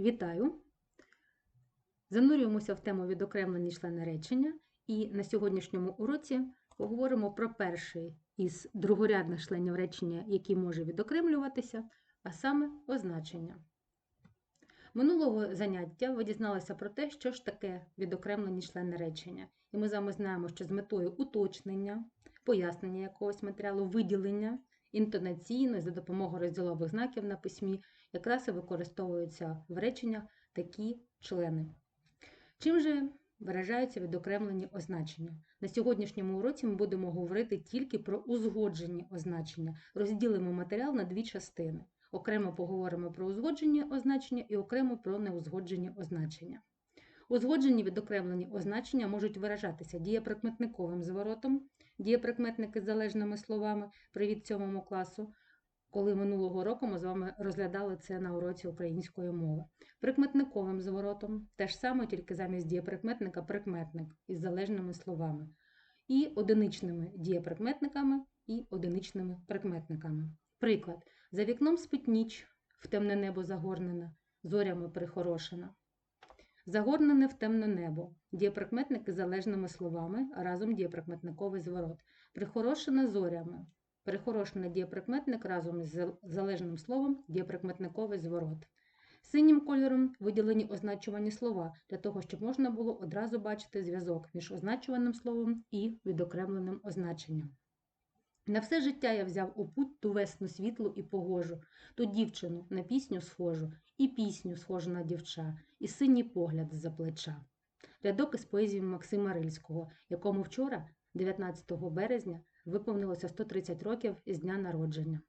Вітаю! Занурюємося в тему відокремлені члени речення, і на сьогоднішньому уроці поговоримо про перший із другорядних членів речення, який може відокремлюватися, а саме означення. Минулого заняття ви дізналися про те, що ж таке відокремлені члени речення. І ми з вами знаємо, що з метою уточнення, пояснення якогось матеріалу, виділення інтонаційно за допомогою розділових знаків на письмі якраз і використовуються в реченнях такі члени. Чим же виражаються відокремлені означення? На сьогоднішньому уроці ми будемо говорити тільки про узгоджені означення. Розділимо матеріал на дві частини. Окремо поговоримо про узгоджені означення і окремо про неузгоджені означення. Узгоджені відокремлені означення можуть виражатися дієприкметниковим зворотом, дієприкметники з залежними словами Привіт сьомому класу, коли минулого року ми з вами розглядали це на уроці української мови. Прикметниковим зворотом, те ж саме, тільки замість дієприкметника прикметник із залежними словами. І одиничними дієприкметниками і одиничними прикметниками. Приклад: за вікном спить ніч, в темне небо загорнена, зорями прихорошена. Загорнене в темне небо. Дієприкметники залежними словами, а разом дієприкметниковий зворот. Прихорошена зорями. Прихорошений дієприкметник разом із залежним словом дієприкметниковий зворот. Синім кольором виділені означувані слова для того, щоб можна було одразу бачити зв'язок між означуваним словом і відокремленим означенням. На все життя я взяв у путь ту весну світлу і погожу, ту дівчину на пісню схожу, і пісню схожу на дівча, і синій погляд з-за плеча. Рядок із поезії Максима Рильського, якому вчора, 19 березня, виповнилося 130 років із дня народження.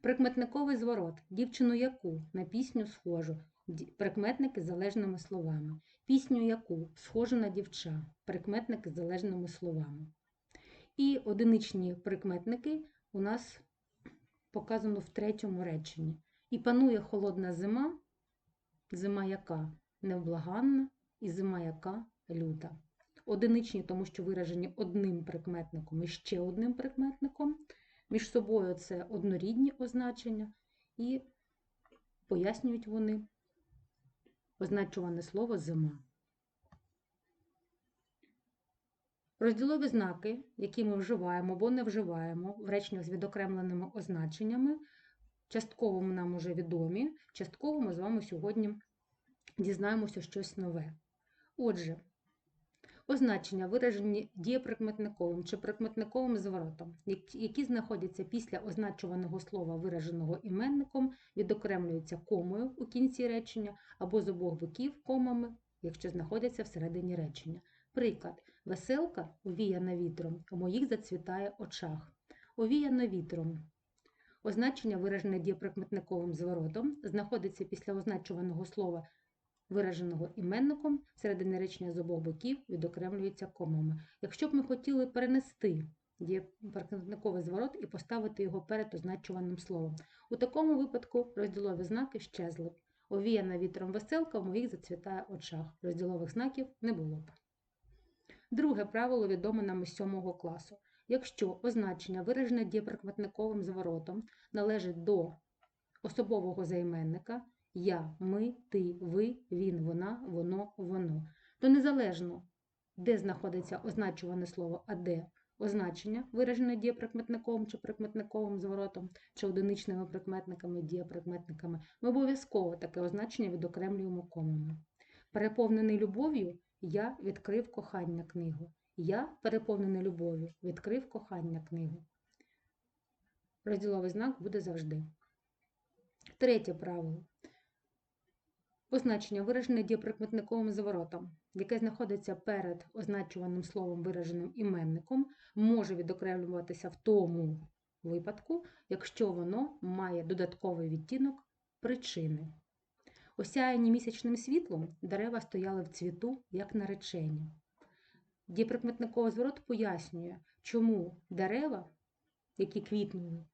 Прикметниковий зворот дівчину яку на пісню схожу, прикметники з залежними словами. Пісню яку схожу на дівча, прикметники з залежними словами. І одиничні прикметники у нас показано в третьому реченні. І панує холодна зима, зима яка невблаганна, і зима яка люта. Одиничні, тому що виражені одним прикметником і ще одним прикметником. Між собою це однорідні означення, і пояснюють вони означуване слово зима. Розділові знаки, які ми вживаємо або не вживаємо в реченнях з відокремленими означеннями, частково нам уже відомі, частково ми з вами сьогодні дізнаємося щось нове. Отже, означення, виражені дієприкметниковим чи прикметниковим зворотом, які знаходяться після означуваного слова, вираженого іменником, відокремлюються комою у кінці речення або з обох боків комами, якщо знаходяться всередині речення. Приклад, веселка овіяна вітром, у моїх зацвітає очах. Овіяна вітром. Означення, виражене дієприкметниковим зворотом, знаходиться після означуваного слова, вираженого іменником, середини речення з обох боків відокремлюється комами. Якщо б ми хотіли перенести дієприкметниковий зворот і поставити його перед означуваним словом, у такому випадку розділові знаки щезли б. Овіяна вітром веселка в моїх зацвітає очах. Розділових знаків не було б. Друге правило відоме нам із 7 класу. Якщо означення, виражене дієприкметниковим зворотом, належить до особового займенника я, ми, ти, ви, він, вона, воно, воно, то незалежно, де знаходиться означуване слово, а де означення, виражене дієприкметниковим чи прикметниковим зворотом, чи одиничними прикметниками, дієприкметниками, ми обов'язково таке означення відокремлюємо комами. Переповнений любов'ю я відкрив кохання книгу. Я, переповнений любов'ю, відкрив кохання книгу. Розділовий знак буде завжди. Третє правило. Означення виражене дієприкметниковим зворотом, яке знаходиться перед означуваним словом, вираженим іменником, може відокремлюватися в тому випадку, якщо воно має додатковий відтінок причини. Осяяні місячним світлом дерева стояли в цвіту, як наречені. Дієприкметниковий зворот пояснює, чому дерева, які квітнули,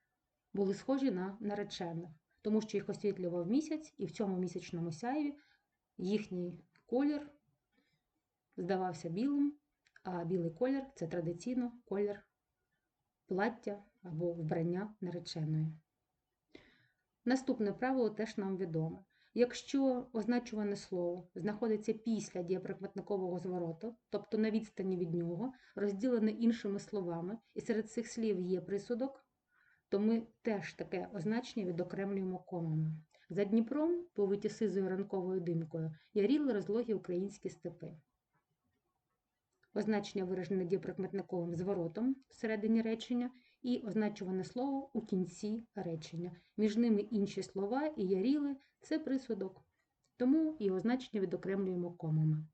були схожі на наречених, тому що їх освітлював місяць, і в цьому місячному сяєві їхній колір здавався білим, а білий колір це традиційно колір плаття або вбрання нареченої. Наступне правило теж нам відоме. Якщо означуване слово знаходиться після дієприкметникового звороту, тобто на відстані від нього, розділене іншими словами, і серед цих слів є присудок, то ми теж таке означення відокремлюємо комами. За Дніпром, повиті сизою ранковою димкою, яріли розлогі українські степи. Означення виражене дієприкметниковим зворотом всередині речення і означуване слово у кінці речення. Між ними інші слова і яріли це присудок. Тому і означення відокремлюємо комами.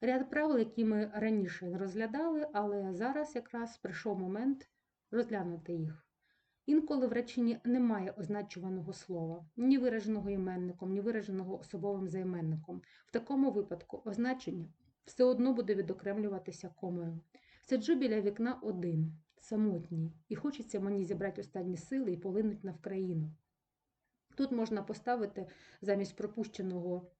Ряд правил, які ми раніше розглядали, але зараз якраз прийшов момент розглянути їх. Інколи в реченні немає означуваного слова, ні вираженого іменником, ні вираженого особовим займенником. В такому випадку означення все одно буде відокремлюватися комою. Сиджу біля вікна один, самотній, і хочеться мені зібрати останні сили і полинуть на Вкраїну. Тут можна поставити замість пропущеного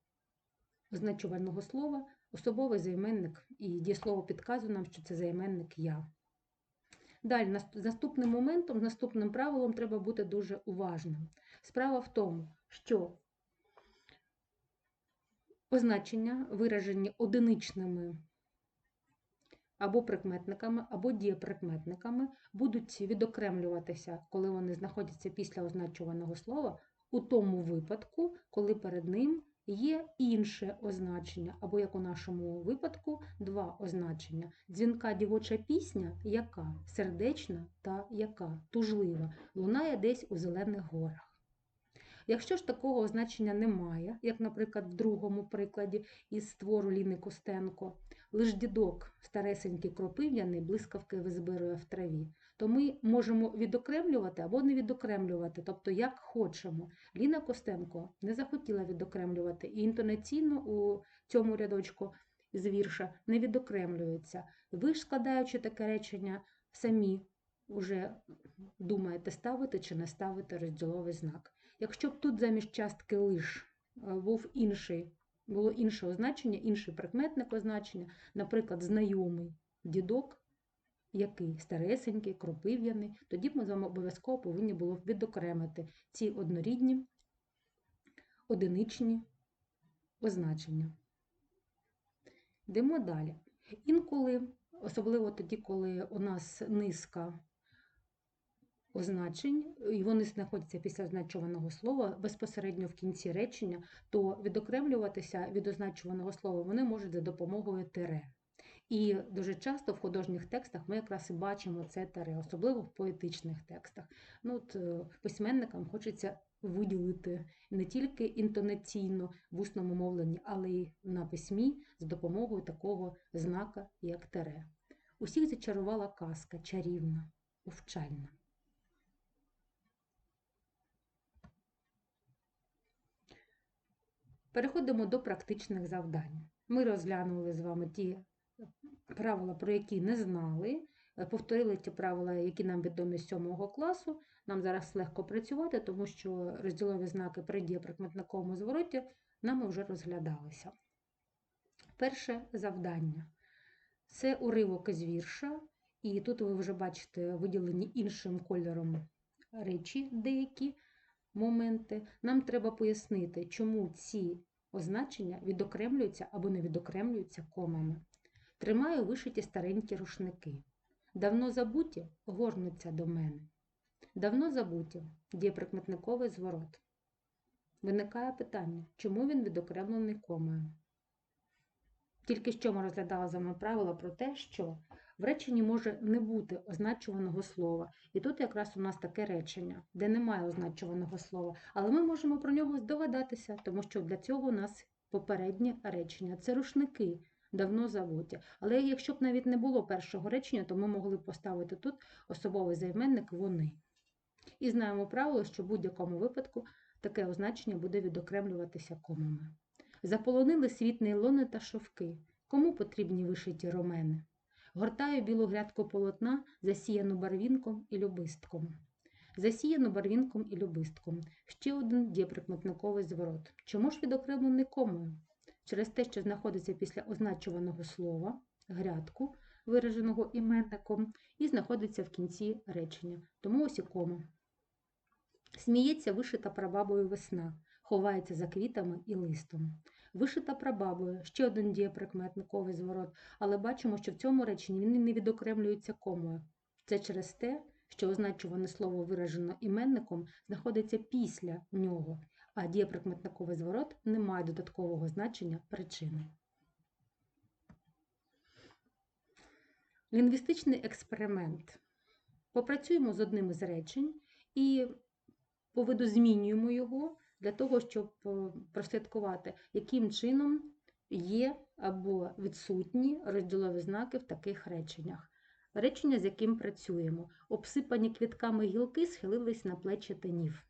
означувального слова особовий займенник, і дієслово підказує нам, що це займенник я. Далі, наступним моментом, наступним правилом треба бути дуже уважним. Справа в тому, що означення, виражені одиничними або прикметниками, або дієприкметниками, будуть відокремлюватися, коли вони знаходяться після означуваного слова, у тому випадку, коли перед ним є інше означення, або, як у нашому випадку, два означення: дзвінка дівоча пісня, яка сердечна та яка тужлива, лунає десь у зелених горах. Якщо ж такого означення немає, як, наприклад, в другому прикладі із твору Ліни Костенко, лиш дідок старесенький кропив'яний блискавки визбирує в траві, то ми можемо відокремлювати або не відокремлювати, тобто як хочемо. Ліна Костенко не захотіла відокремлювати, і інтонаційно у цьому рядочку з вірша не відокремлюється. Ви ж, складаючи таке речення, самі вже думаєте, ставити чи не ставити розділовий знак. Якщо б тут замість частки лиш е, був інший, було інше означення, інший прикметник означення, наприклад, знайомий дідок, який старесенький, кропив'яний, тоді ми з вами обов'язково повинні було відокремити ці однорідні, одиничні означення. Йдемо далі. Інколи, особливо тоді, коли у нас низка означень, і вони знаходяться після означуваного слова безпосередньо в кінці речення, то відокремлюватися від означуваного слова вони можуть за допомогою тире. І дуже часто в художніх текстах ми якраз і бачимо це таре, особливо в поетичних текстах. Ну, от, е, Письменникам хочеться виділити не тільки інтонаційно в усному мовленні, але й на письмі з допомогою такого знака, як таре. Усіх зачарувала казка чарівна, повчальна. Переходимо до практичних завдань. Ми розглянули з вами ті правила, про які не знали. Повторили ті правила, які нам відомі з 7 класу. Нам зараз легко працювати, тому що розділові знаки при дієприкметниковому звороті нами вже розглядалися. Перше завдання це уривок із вірша, і тут ви вже бачите виділені іншим кольором речі деякі моменти. Нам треба пояснити, чому ці означення відокремлюються або не відокремлюються комами. Тримаю вишиті старенькі рушники. Давно забуті горнуться до мене. Давно забуті дієприкметниковий зворот. Виникає питання, чому він відокремлений комою? Тільки що ми розглядали з вами правило про те, що в реченні може не бути означуваного слова. І тут якраз у нас таке речення, де немає означуваного слова. Але ми можемо про нього здогадатися, тому що для цього у нас попереднє речення. Це рушники давно забуті. Але якщо б навіть не було першого речення, то ми могли б поставити тут особовий займенник вони. І знаємо правило, що в будь-якому випадку таке означення буде відокремлюватися комами. Заполонили світ нейлони та шовки. Кому потрібні вишиті ромени? Гортаю білу грядку полотна, засіяну барвінком і любистком. Засіяну барвінком і любистком. Ще один дієприкметниковий зворот. Чому ж відокремлений комою? Через те, що знаходиться після означуваного слова, грядку, вираженого іменником, і знаходиться в кінці речення. Тому ось і кома. Сміється вишита прабабою весна. ховається за квітами і листом. Вишита прабабою ще один дієприкметниковий зворот, але бачимо, що в цьому реченні він не відокремлюється комою. Це через те, що означуване слово виражено іменником знаходиться після нього, а дієприкметниковий зворот не має додаткового значення причини. Лінгвістичний експеримент. Попрацюємо з одним із речень і повидозмінюємо його для того, щоб е, прослідкувати, яким чином є або відсутні розділові знаки в таких реченнях. Речення, з яким працюємо. Обсипані квітками гілки схилились на плечі тинів.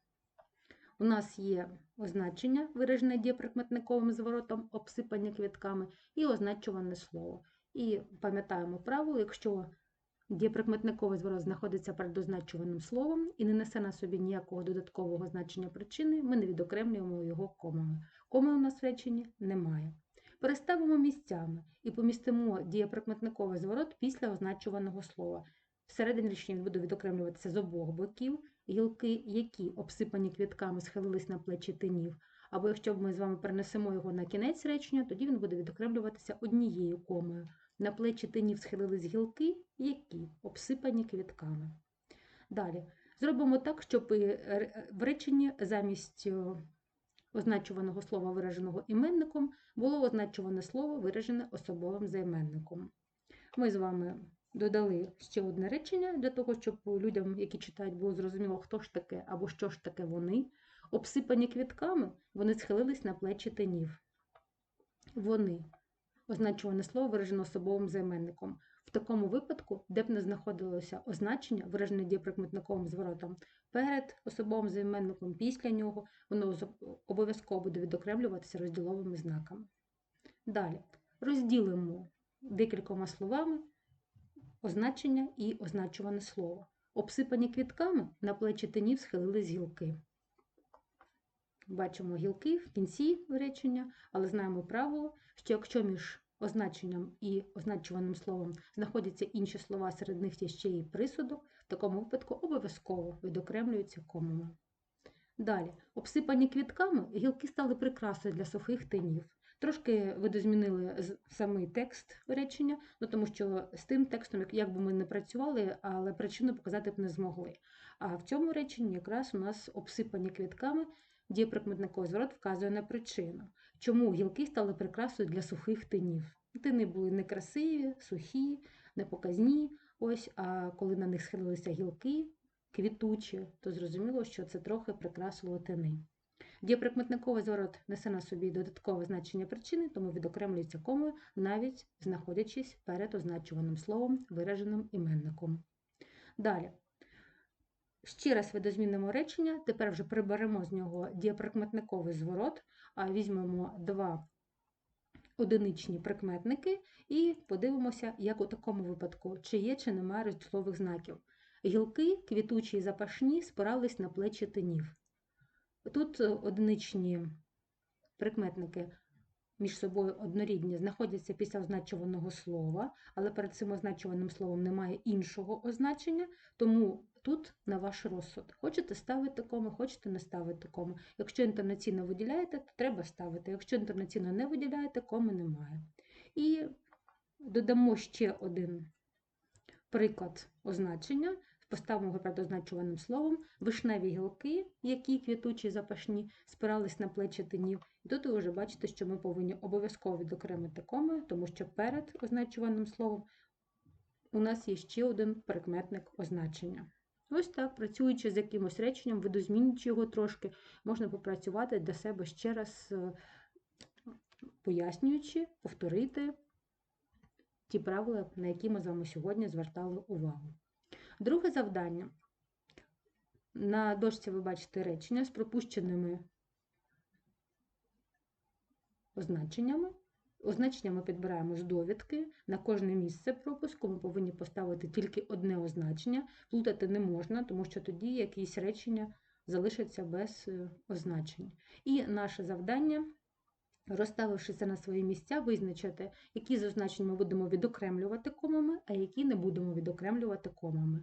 У нас є означення, виражене дієприкметниковим зворотом, обсипані квітками, і означуване слово. І пам'ятаємо правило, якщо дієприкметниковий зворот знаходиться перед означуваним словом і не несе на собі ніякого додаткового значення причини, ми не відокремлюємо його комами. Коми у нас в реченні немає. Переставимо місцями і помістимо дієприкметниковий зворот після означуваного слова. Всередині речення він буде відокремлюватися з обох боків, гілки, які обсипані квітками схилились на плечі тинів. Або якщо ми з вами перенесемо його на кінець речення, тоді він буде відокремлюватися однією комою. На плечі тинів схилились гілки, які обсипані квітками. Далі. Зробимо так, щоб в реченні замість означуваного слова, вираженого іменником, було означуване слово, виражене особовим займенником. Ми з вами додали ще одне речення для того, щоб людям, які читають, було зрозуміло, хто ж таке або що ж таке вони. Обсипані квітками, вони схилились на плечі тинів. Вони означуване слово виражено особовим займенником. В такому випадку, де б не знаходилося означення, виражене дієприкметниковим зворотом, перед особовим займенником після нього, воно обов'язково буде відокремлюватися розділовими знаками. Далі розділимо декількома словами означення і означуване слово. Обсипані квітками на плечі тинів схилились гілки. Бачимо гілки в кінці речення, але знаємо правило, що якщо між означенням і означуваним словом знаходяться інші слова, серед них є ще і присудок, в такому випадку обов'язково відокремлюються комами. Далі, обсипані квітками, гілки стали прикрасою для сухих тинів. Трошки видозмінили самий текст речення, ну тому що з тим текстом, як би ми не працювали, але причину показати б не змогли. А в цьому реченні якраз у нас обсипані квітками дієприкметниковий зворот вказує на причину, чому гілки стали прикрасою для сухих тинів. Тини були некрасиві, сухі, непоказні. Ось, а коли на них схилилися гілки, квітучі, то зрозуміло, що це трохи прикрасило тини. Дієприкметниковий зворот несе на собі додаткове значення причини, тому відокремлюється комою, навіть знаходячись перед означуваним словом, вираженим іменником. Далі. Ще раз видозмінимо речення, тепер вже приберемо з нього дієприкметниковий зворот, а візьмемо два одиничні прикметники і подивимося, як у такому випадку, чи є, чи немає розділових знаків. Гілки, квітучі і запашні, спирались на плечі тинів. Тут одиничні прикметники між собою однорідні, знаходяться після означуваного слова, але перед цим означуваним словом немає іншого означення, тому тут на ваш розсуд. Хочете ставити кому, хочете не ставити кому. Якщо інтернаційно виділяєте, то треба ставити. Якщо інтернаційно не виділяєте, кому немає. І додамо ще один приклад означення. Поставимо його перед означуваним словом, вишневі гілки, які квітучі запашні, спирались на плечі тинів. І тут ви вже бачите, що ми повинні обов'язково відокремити комою, тому що перед означуваним словом у нас є ще один прикметник означення. Ось так, працюючи з якимось реченням, видозмінюючи його трошки, можна попрацювати для себе ще раз, е, пояснюючи, повторити ті правила, на які ми з вами сьогодні звертали увагу. Друге завдання. На дошці ви бачите речення з пропущеними означеннями. Означення ми підбираємо з довідки. На кожне місце пропуску ми повинні поставити тільки одне означення. Плутати не можна, тому що тоді якісь речення залишаться без е, означень. І наше завдання, розставивши це на свої місця, визначити, які з означень ми будемо відокремлювати комами, а які не будемо відокремлювати комами.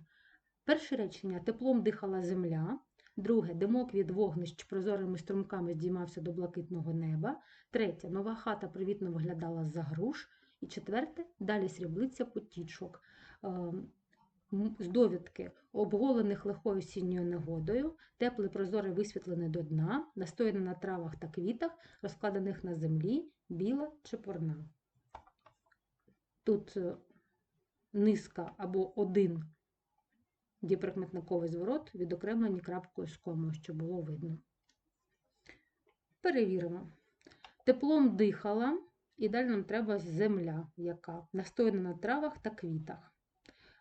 Перше речення теплом дихала земля. Друге, димок від вогнищ прозорими струмками здіймався до блакитного неба. Третє, нова хата привітно виглядала з-за груш. І четверте, далі сріблиця потічок. З довідки обголених лихою сінньою негодою, теплий прозорий висвітлений до дна, настояний на травах та квітах, розкладених на землі, біла чепурна. Тут е, низка або один дієприкметниковий зворот, відокремлені крапкою з комою, щоб було видно. Перевіримо. Теплом дихала, і далі нам треба земля, яка настояна на травах та квітах.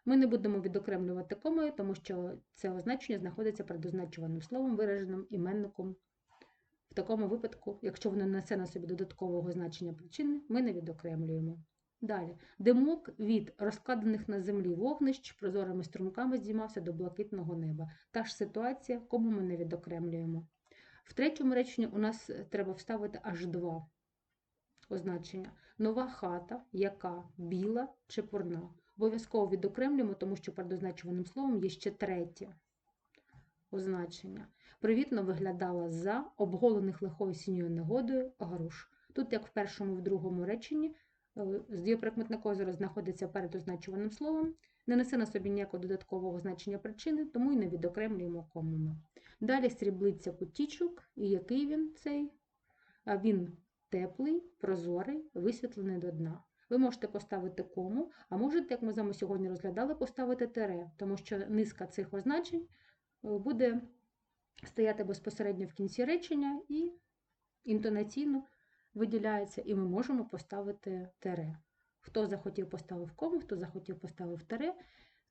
Ми не будемо відокремлювати комою, тому що це означення знаходиться перед означуваним словом, вираженим іменником. В такому випадку, якщо воно несе на собі додаткового значення причини, ми не відокремлюємо. Далі. Димок від розкладених на землі вогнищ прозорими струмками здіймався до блакитного неба. Та ж ситуація, кому ми не відокремлюємо. В третьому реченні у нас треба вставити аж два означення. Нова хата, яка біла, чепурна. Обов'язково відокремлюємо, тому що перед означуваним словом є ще третє означення. Привітно виглядала за обголених лихою сіньою негодою груш. Тут, як в першому, в другому реченні, е, з дієприкметниковий зараз знаходиться перед означуваним словом, не несе на собі ніякого додаткового значення причини, тому і не відокремлюємо комами. Далі сріблиться потічок, і який він цей? Він теплий, прозорий, висвітлений до дна. Ви можете поставити кому, а можете, як ми з вами сьогодні розглядали, поставити тире, тому що низка цих означень е, буде стояти безпосередньо в кінці речення і інтонаційно виділяється, і ми можемо поставити тире. Хто захотів поставив кому, хто захотів поставив тире,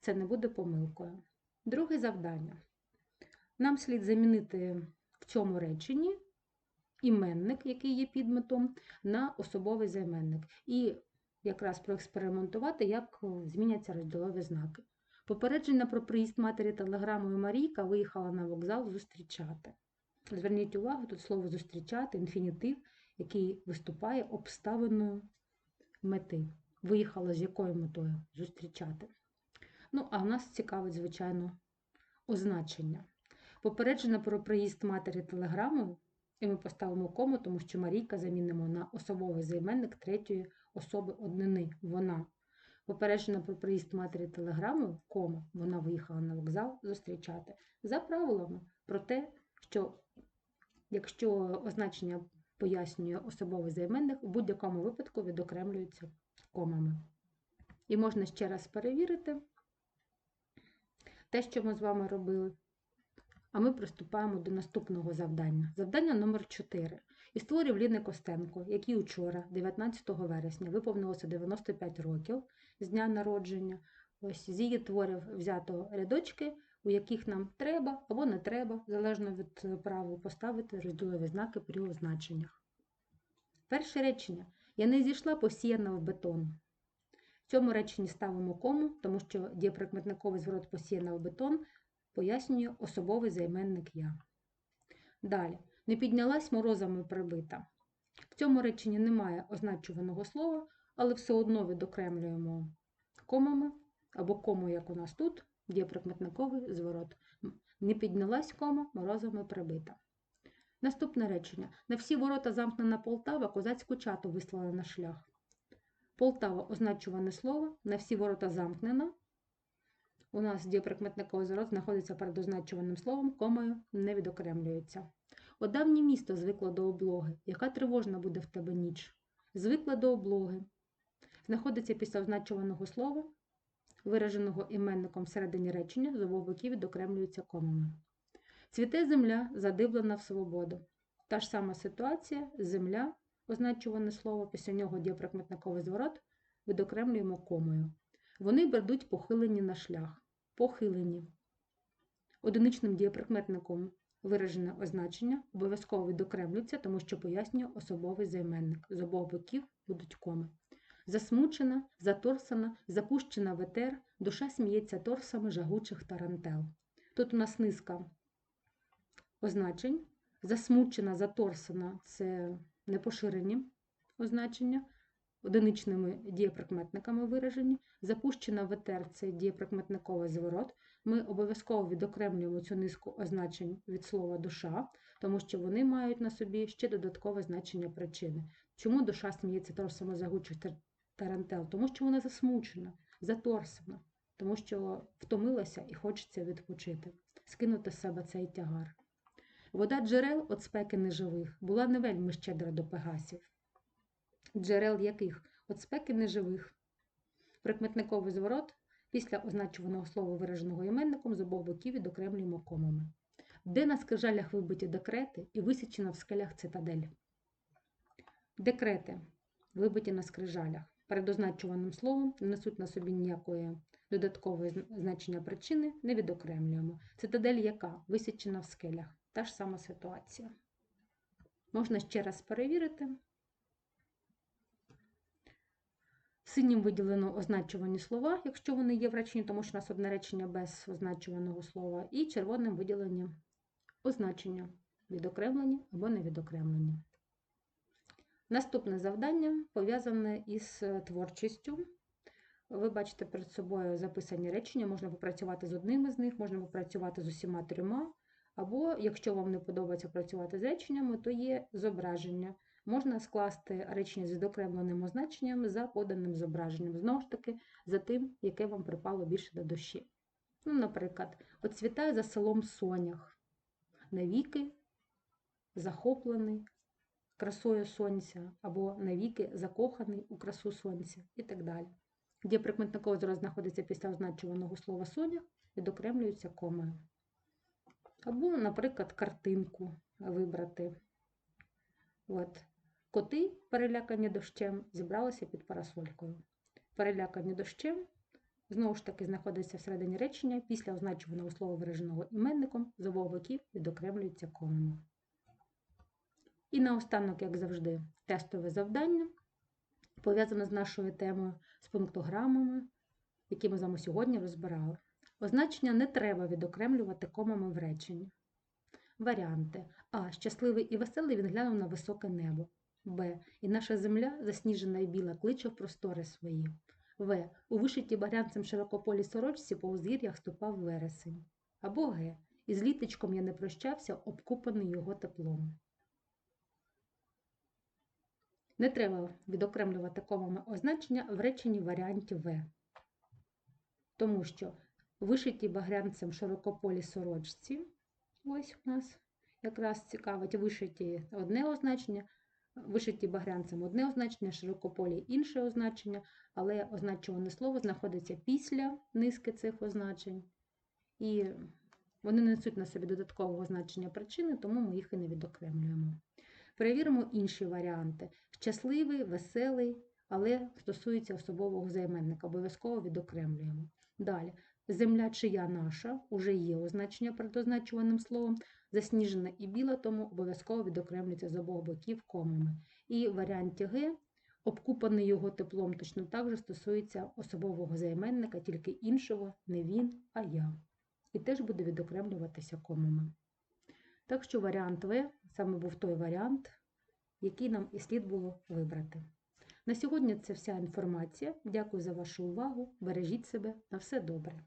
це не буде помилкою. Друге завдання. Нам слід замінити в цьому реченні іменник, який є підметом, на особовий займенник. І якраз проекспериментувати, як е, зміняться розділові знаки. Попередження про приїзд матері телеграмою Марійка виїхала на вокзал зустрічати. Зверніть увагу, тут слово зустрічати, інфінітив, який виступає обставиною мети. Виїхала з якою метою зустрічати. Ну, а в нас цікавить, звичайно, означення. Попередження про приїзд матері телеграмою, і ми поставимо кому, тому що Марійка замінимо на особовий займенник третьої особи однини. Вона. Попереджена про приїзд матері телеграмою, кома, вона виїхала на вокзал зустрічати. За правилами про те, що якщо означення пояснює особовий займенник, в будь-якому випадку відокремлюється комами. І можна ще раз перевірити те, що ми з вами робили. А ми приступаємо до наступного завдання. Завдання номер 4. І створив Ліни Костенко, який учора, 19 вересня, виповнилося 95 років з дня народження. Ось з її творів взято рядочки, у яких нам треба або не треба, залежно від правил, поставити розділові знаки при означеннях. Перше речення. Я не зійшла посіяна в бетон. В цьому реченні ставимо кому, тому що дієприкметниковий зворот посіяна в бетон пояснює особовий займенник я. Далі. Не піднялась морозами прибита. В цьому реченні немає означуваного слова, але все одно відокремлюємо комами або кому, як у нас тут, дієприкметниковий зворот. Не піднялась кома, морозами прибита. Наступне речення. На всі ворота замкнена Полтава, козацьку чату вислала на шлях. Полтава означуване слово, на всі ворота замкнена. У нас дієприкметниковий зворот знаходиться перед означуваним словом, комою не відокремлюється. О давнє місто звикло до облоги. Яка тривожна буде в тебе ніч? Звикла до облоги. Знаходиться після означуваного слова, вираженого іменником всередині речення, з обох боків відокремлюється комами. Цвіте земля, задивлена в свободу. Та ж сама ситуація, земля, означуване слово, після нього дієприкметниковий зворот, відокремлюємо комою. Вони бредуть похилені на шлях. Похилені. Одиничним дієприкметником виражене означення обов'язково відокремлюється, тому що пояснює особовий займенник. З обох боків будуть коми. Засмучена, заторсана, запущена в етер, душа сміється торсами жагучих тарантел. Тут у нас низка означень. Засмучена, заторсана це непоширені означення, одиничними дієприкметниками виражені. Запущена в це дієприкметниковий зворот. Ми обов'язково відокремлюємо цю низку означень від слова душа, тому що вони мають на собі ще додаткове значення причини. Чому душа сміється того ж самозагучих тарантел? Тому що вона засмучена, заторсена, тому що втомилася і хочеться відпочити, скинути з себе цей тягар. Вода джерел от спеки неживих була не вельми щедра до пегасів. Джерел яких? От спеки неживих. Прикметниковий зворот після означуваного слова, вираженого іменником, з обох боків відокремлюємо комами. Де на скрижалях вибиті декрети і висічена в скелях цитадель. Декрети, вибиті на скрижалях, перед означуваним словом не несуть на собі ніякої додаткової значення причини, не відокремлюємо. Цитадель яка? Висічена в скелях. Та ж сама ситуація. Можна ще раз перевірити. Синім виділено означувані слова, якщо вони є в реченні, тому що у нас одне речення без означуваного слова, і червоним виділені означення відокремлені або не відокремлені. Наступне завдання пов'язане із творчістю. Ви бачите перед собою записані речення, можна попрацювати з одним із них, можна попрацювати з усіма трьома, або, якщо вам не подобається працювати з реченнями, то є зображення. Можна скласти речення з відокремленим означенням за поданим зображенням, знову ж таки, за тим, яке вам припало більше до душі. Ну, Наприклад, «Оцвітає за селом сонях, навіки захоплений красою сонця, або навіки закоханий у красу сонця і так далі. Де прикметниковий зраз знаходиться після означуваного слова сонях, відокремлюється комою. Або, наприклад, картинку вибрати. От. Коти, перелякані дощем, зібралися під парасолькою. Перелякані дощем, знову ж таки, знаходиться всередині речення, після означуваного слова вираженого іменником з обох боків відокремлюється комами. І наостанок, як завжди, тестове завдання, пов'язане з нашою темою, з пунктограмами, які ми з вами сьогодні розбирали. Означення не треба відокремлювати комами в реченні. Варіанти. А. Щасливий і веселий він глянув на високе небо. Б. І наша земля, засніжена і біла, кличе в простори свої. В. У вишитій багрянцем широкополій сорочці по узгір'ях ступав вересень. Або Г. І з літочком я не прощався, обкупаний його теплом. Не треба відокремлювати комами означення в реченні варіанті В. Тому що вишиті багрянцем широкополі сорочці, ось у нас якраз цікавить вишиті одне означення, вишиті багрянцем одне означення, широкополі інше означення, але означуване слово знаходиться після низки цих означень. І вони несуть на собі додаткового значення причини, тому ми їх і не відокремлюємо. Перевіримо інші варіанти. Щасливий, веселий, але стосується особового займенника, обов'язково відокремлюємо. Далі, земля чия наша, уже є означення перед означуваним словом, засніжена і біла, тому обов'язково відокремлюється з обох боків комами. І в варіанті Г, обкупаний його теплом, точно так же стосується особового займенника, тільки іншого не він, а я. І теж буде відокремлюватися комами. Так що варіант В саме був той варіант, який нам і слід було вибрати. На сьогодні це вся інформація. Дякую за вашу увагу. Бережіть себе на все добре.